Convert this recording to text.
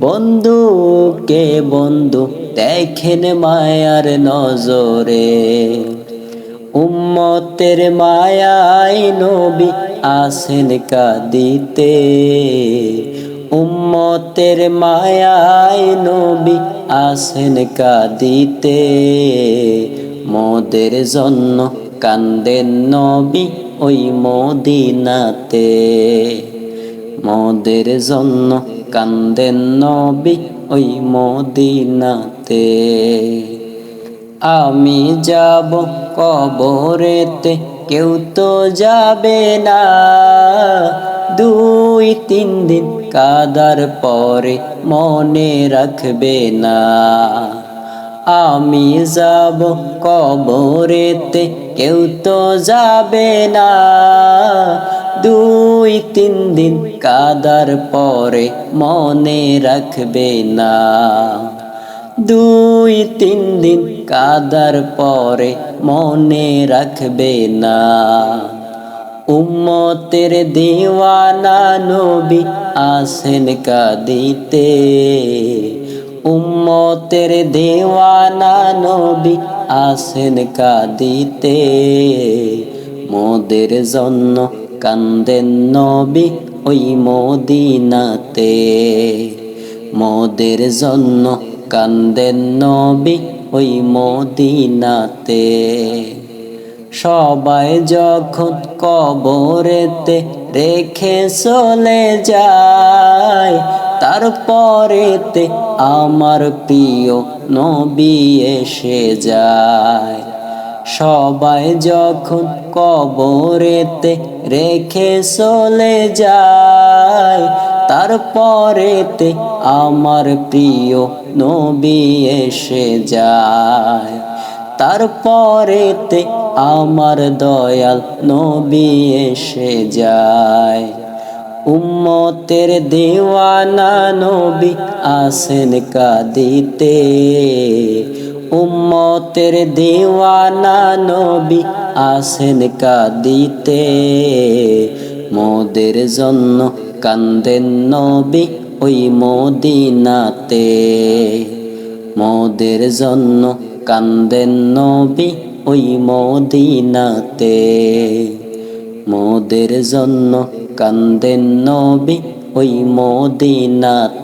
বন্ধুকে বন্ধু? দেখেন মায়ার নজরে। উম্মতের মায়ায় নবী আসেন কাঁদিতে। উম্মতের মায়ায় নবী আসেন কাঁদিতে। মোদের জন্য কান্দেন নবী ওই মদিনাতে। মোদের জন্য কান্দেন নবী ওই মদিনাতে। আমি যাব কবরেতে, কেউ তো যাবে না। দুই, তিন দিন কাদার পরে মনে রাখবে না। আমি যাব কবরেতে, কেউ তো যাবে না। দুই, তিন দিন কাদার পরে মনে রাখবে না। দুই, তিন দিন কাদার পরে মনে রাখবে না। উম্মতের দিওয়ানা নবী আসেন কাঁদিতে। উম্মতের দেওয়ানা নবী আসেন কাঁদিতে। মোদের জন্য কান্দেন নবী ওই মদিনাতে। মোদের জন্য কান্দেন নবী ওই মদিনাতে। সবাই যখন কবরেতে রেখে চলে যায়, তারপরেতে আমার প্রিয় নবী এসে যায়। সবাই যখন কবরেতে রেখে চলে যায়, তারপরেতে আমার প্রিয় নবী এসে যায়। তারপরেতে আমার দয়াল নবী এসে যায়। উম্মতের দেওয়ানা নবী আসেন কাঁদিতে। উম্মতের দেওয়ানা নবী আসেন কাঁদিতে। মোদের জন্য কান্দেন নবী ওই মদিনাতে। মোদের জন্য কান্দেন নবী ওই মদিনাতে। মোদের জন্য কান্দেন নবী ওই মদিনাতে।